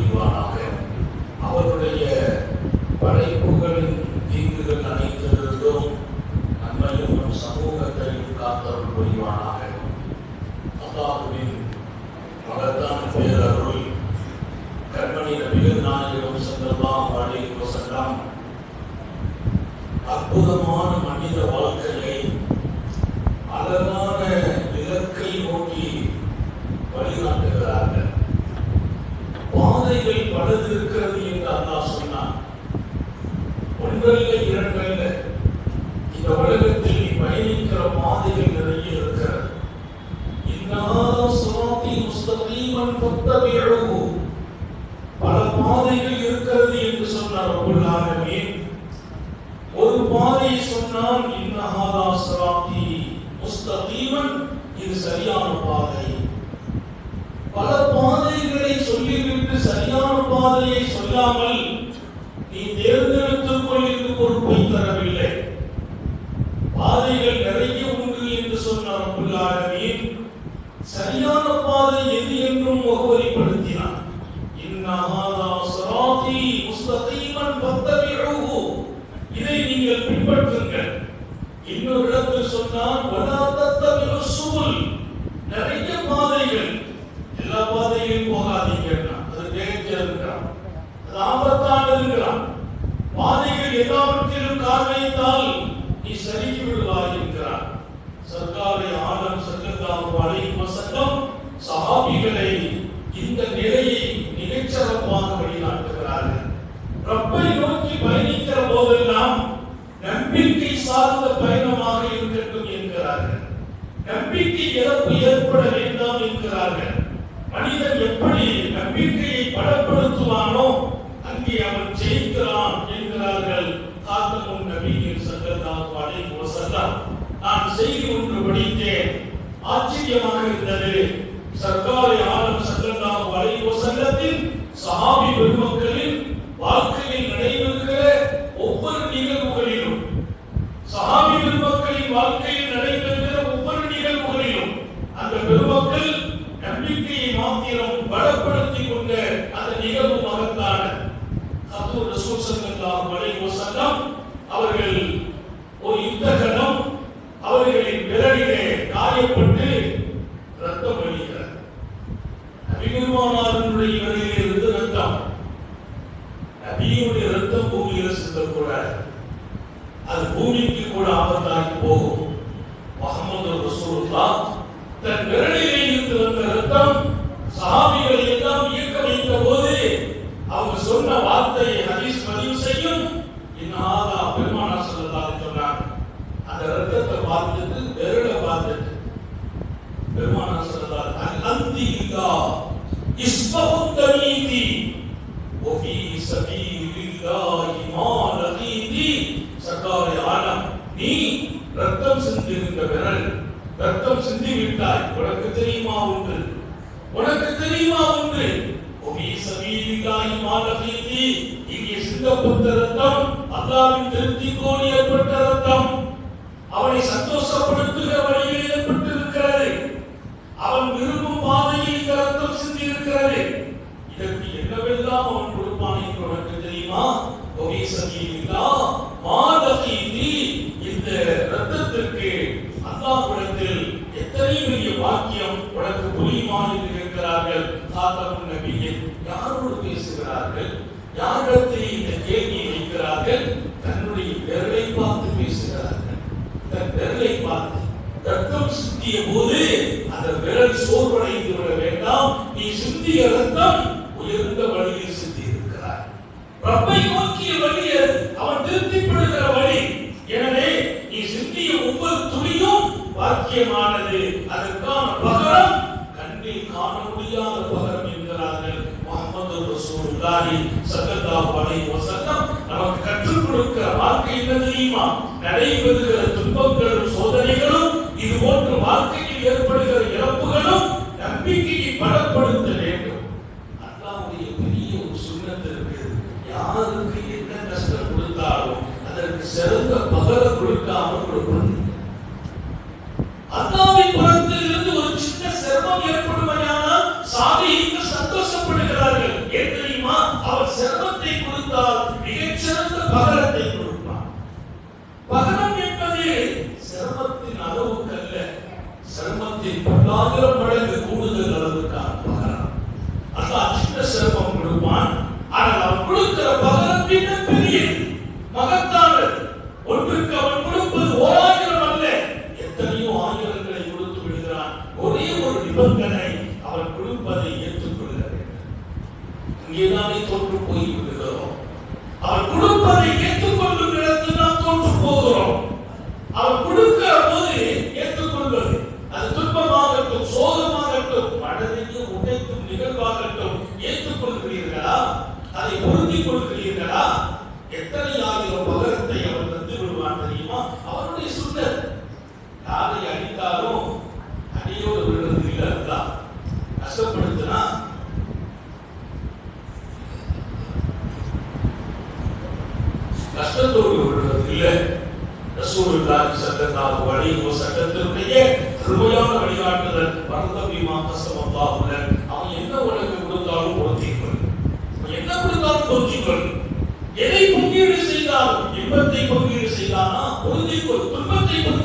you are. அங்கே அவன் ஜெயிக்கிறான் என்கிறார்கள். காத்தமும் நபியின் சங்கத்தாக அழைக்கு வசல்லாம் நான் செய்தி ஒன்று படித்தேன். ஆச்சரியமாக இருந்தது. சர்க்கார் பெருமானாருடைய இருந்து ரத்தம். நபியுடைய ரத்தம் பூமியில சிந்தக்கூடாது அது பூமிக்கு கூட ஆபத்தாகி போகும். ரத்தம் சிந்துகின்ற விரல் ரத்தம் சிந்திவிட்டாய். உனக்கு தெரியுமா ஒன்று? உனக்கு தெரியுமா ஒன்று? இங்கே சிந்தப்பட்ட ரத்தம் அல்லாவின் திருப்தி கோடி ஏற்பட்ட ரத்தம். அவனை சந்தோஷப்படுத்துகிறவனை தன்னுடைய விரலை பார்த்து பேசுகிறார்கள். விரலை பார்த்து ரத்தம் சிந்திய போது அந்த விரல் சோர்வடைந்து விட வேண்டாம். நீ சிந்திய ரத்தம் உயர்ந்த வழியில் சிந்தி இருக்கிறார் ரப்பை நடைபெறுகிற துன்பங்களும் சோதனைகளும் இது போன்று வாழ்க்கையில் ஏற்படுகிற இழப்புகளும் நம்பிக்கையை பலப்படுத்த வேண்டும். அல்லாவுடைய பெரிய ஒரு சுண்ணத்து இருக்கு. யாருக்கு என்ன கஷ்டம் கொடுத்தாலும் அதற்கு சிறந்த பகல கொடுக்காமல் ஒரு இவர்களை அவர் கொடுப்பதை ஏற்றுக்கொள்ள வேண்டும் இங்கேதான் தோற்று போய் விடுகிறோம் அவர் கொடுப்பதை அல்லாஹ் சட்டத்தால் வழியும் சட்டத்தினுடைய கிருமையான வழிகாட்டுதல் பரந்தபி மாசமல்லாவுடன் அவன் என்ன உனக்கு கொடுத்தாலும் பொருத்திக்கொள் என்ன கொடுத்தாலும் பொருத்திக்கொள் எதை பங்கீடு செய்தாலும் இன்பத்தை பங்கீடு செய்தானா? பொருத்திக்கொள் துன்பத்தை பங்கீடு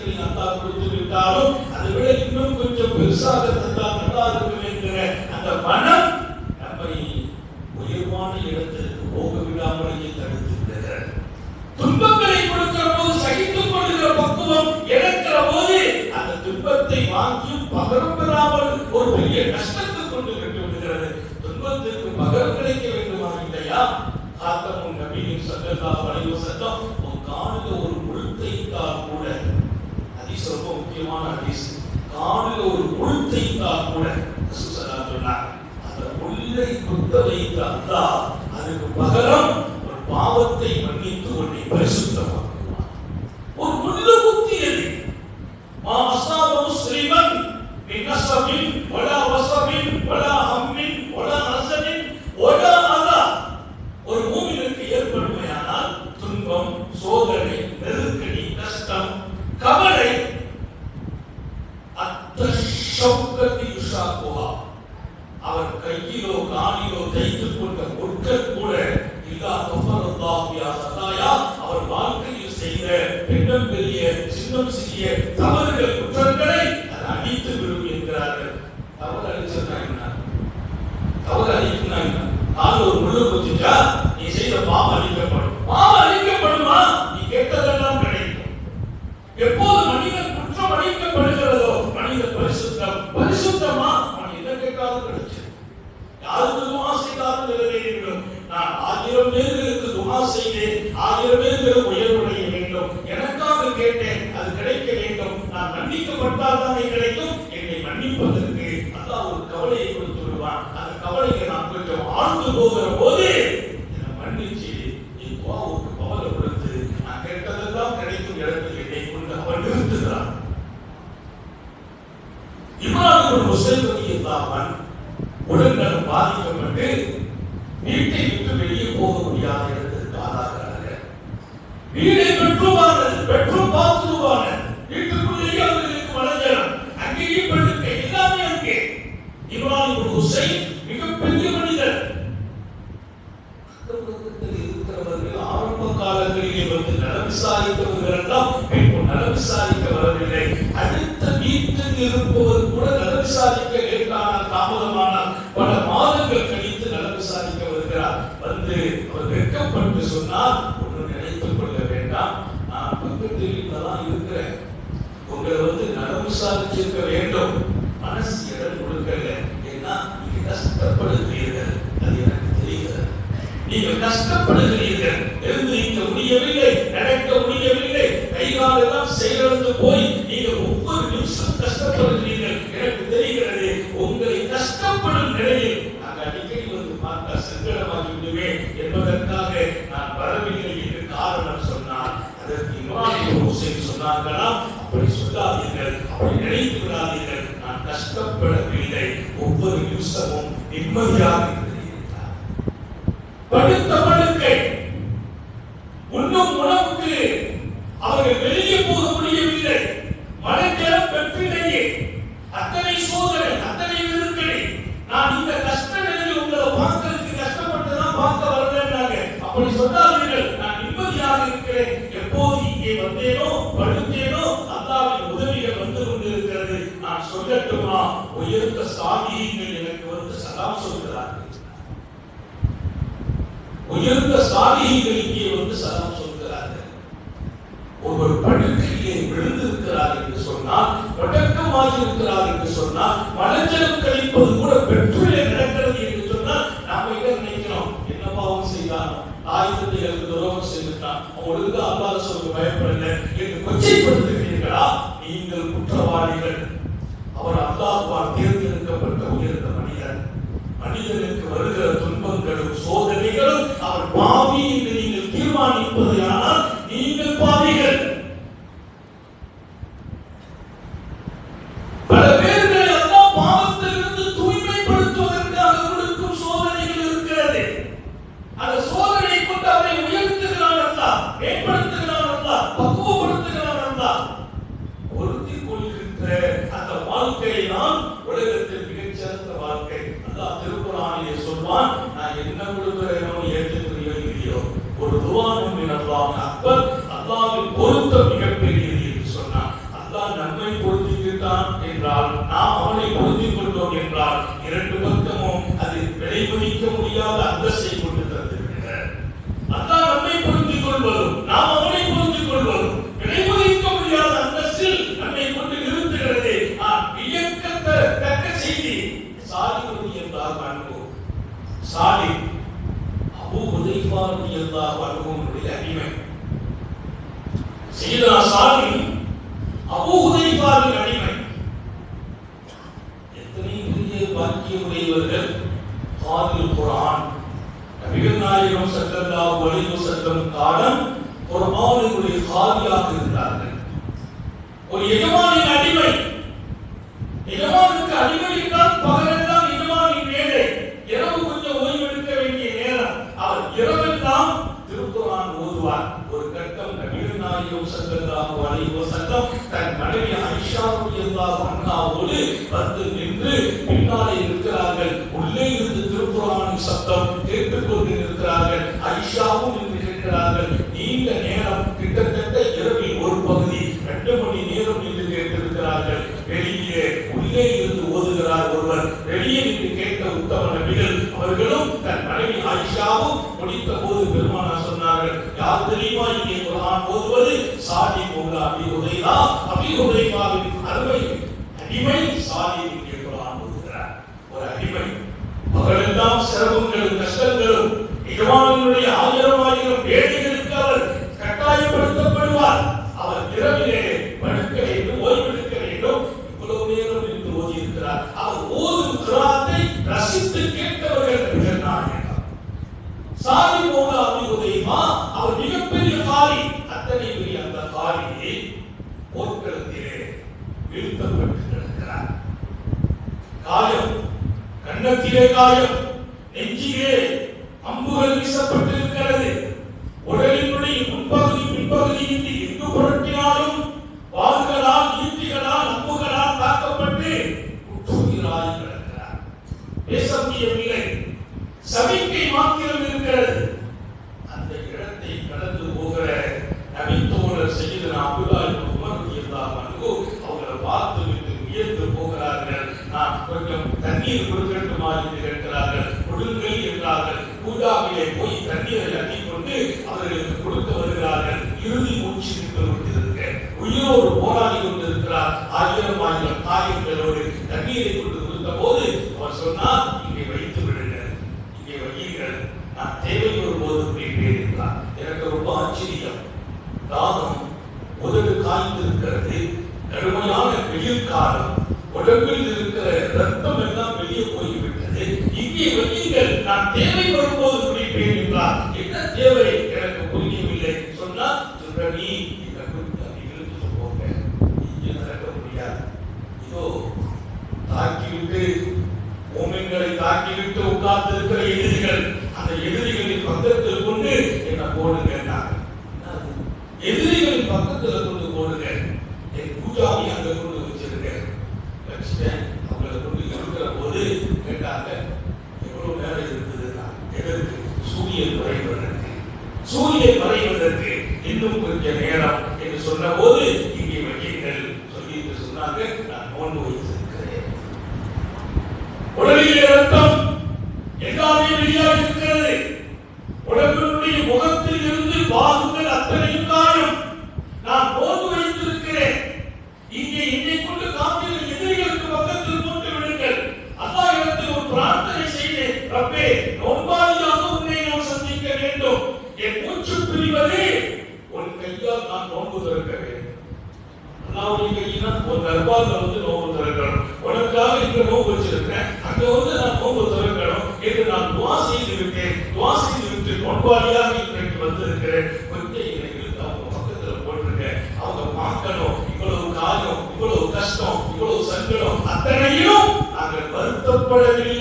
விஷயத்தில் நல்லா கொடுத்துவிட்டாலும் அதை விட இன்னும் கொஞ்சம் பெருசாக தந்தால் நல்லா இருக்கும் என்கிற அந்த மனம் అంతా ఆయనకు పగరం நானும் ஒரு முள்ளு குத்திட்டா அபூபக்கர் முஸ்லிம் ரலியல்லாஹு உடல்நலம் பாதிக்கப்பட்டு வீட்டை விட்டு வெளியே போக முடியாத இடத்திற்கு ஆளாகிறார்கள். வீடை பெற்றுவார்கள் பெற்றும் பார்த்துவார்கள் விசாரிச்சிருக்க வேண்டும். மனசு இடம் கொடுக்கல ஏன்னா நீங்க கஷ்டப்படுகிறீர்கள். அது எனக்கு தெரிகிறது. நீங்கள் கஷ்டப்படுகிறீர்கள். எழுந்திருக்க முடியவில்லை நடக்க முடியவில்லை. கைகால் எல்லாம் செயலிழந்து போய் நீங்கள் ஒவ்வொரு நிமிஷம் கஷ்டப்பட நிம்மதியாக தடுத்த மனுக்கள் உண்ணும் உணவுக்கு அவர்கள் வெளியே உயர்ந்த சாதிகளுக்கே வந்து சரணம் சொல்கிறார்கள். ஒவ்வொரு படுக்கையிலே விழுந்திருக்கிறார் என்று சொன்னால் வடக்கமாகி இருக்கிறார் என்று சொன்னால் மலஜலம் கழிப்பது கூட பெற்றுள்ள 对 சாமி அபூஹுதைபாவின் அடிமை. எத்தனை பெரிய பாக்கியமுடையவர்கள் பாதில் குரான் நபிகள் நாயகம் சல்லல்லா வலிவு செல்லும் ஒரு குர்பானுடைய காவியாக இருந்தார்கள். ஒரு எஜமானின் அடிமை. எஜமானுக்கு அடிமை என்றால் பகல் செல்றாங்க வரைவோ தன் மனைவி ஐஷா எல்லா அண்ணாவோடு வந்து நின்று பின்னாலே சிந்து கேட்டவர்கள் என்று சொன்னார்கள் சாதி போல அவருக்கு அவர் மிகப்பெரிய காரி. அத்தனை பெரிய அந்த காரியை போர்க்களத்திலே வீழ்த்தப்பட்டு காயம் கண்ணத்திலே காயம் நெஞ்சிலே அம்புகள் வீசப்பட்டிருக்கிறது. உடலினுடைய முன்பகுதி பின்பகுதி இன்றி எங்கு புரட்டினாலும் வாள்களால் ஈட்டிகளால் அம்புகளால் தாக்கப்பட்ட பேச முடியவில்லை சமிக்கை மாத்திரம் தாக்கிவிட்டு மோமின்களை தாக்கிவிட்டு உட்கார்ந்திருக்கிற எதிரிகள் அந்த எதிரிகளின் பக்கத்தில் கொண்டு என்ன போடுங்க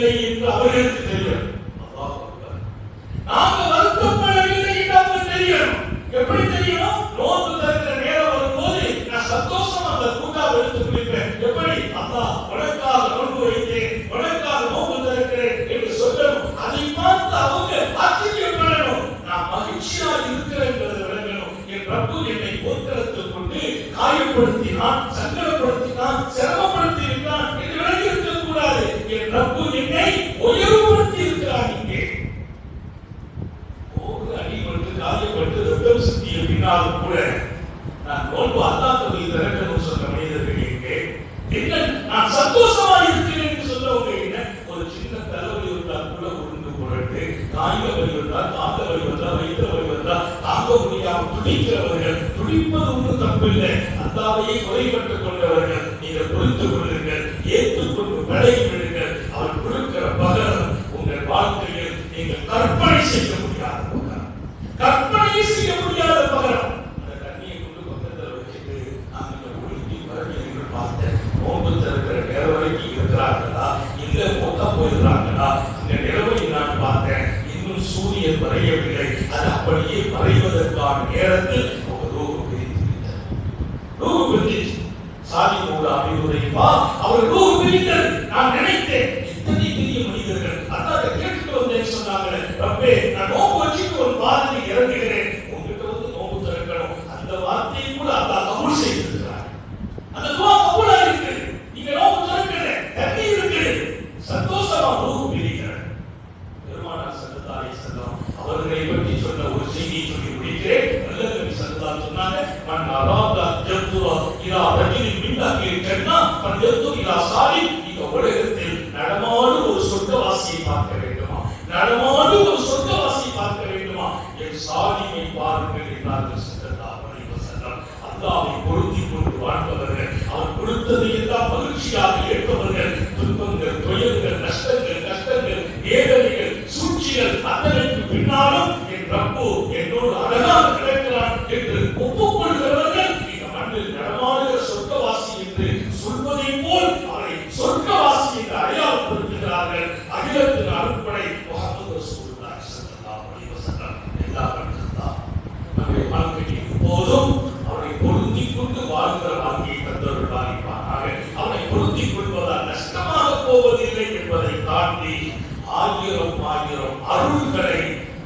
ഇല്ലെങ്കിൽ என்ன நான் சந்தோஷமா இருக்கிறேன் என்று சொல்ல என்ன ஒரு சின்ன தலைவலி வந்தால் கூட உருந்து புரட்டு வந்தால் காந்த வலி வந்தால் வயிற்று வலி வந்தால் தாங்க முடியாமல் துடிக்கிறவர்கள் துடிப்பது ஒன்றும் தப்பில்லை. அந்தாவையே குறைபட்டுக் கொள்ள காட்டி ஆகிறோம் ஆகிறோம் அருள்களை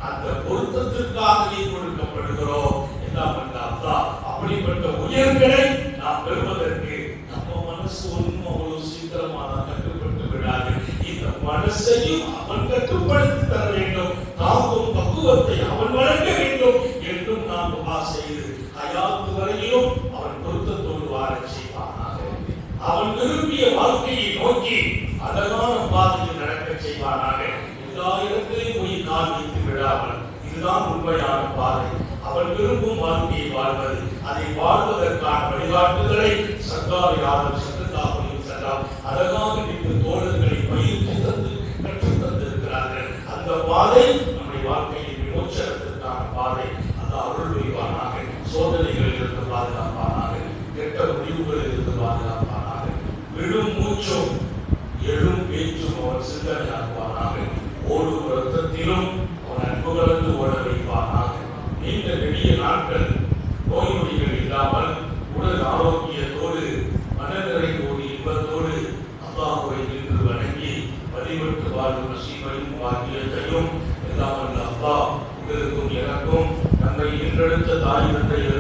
அந்த பொருத்தத்திற்காகவே கொடுக்கப்படுகிறோம் என்ன அந்த அல்லா அப்படிப்பட்ட உயர்களை நாம் பெறுவதற்கு நம்ம மனசு ஒன்றும் அவ்வளவு சீக்கிரமாக கட்டுப்பட்டு விடாது. இந்த மனசையும் அவன் கட்டுப்படுத்தி தர வேண்டும். தாங்கும் பக்குவத்தை அவன் வழங்க வேண்டும் என்றும் நாம் ஆசை இதுதான் உண்மையான பாதை. அவள் விரும்பும் வாழ்க்கையை வாழ்வது அதை வாழ்வதற்கான வழிகாட்டுதலை சர்க்காரி ஆலோசனை Hallelujah.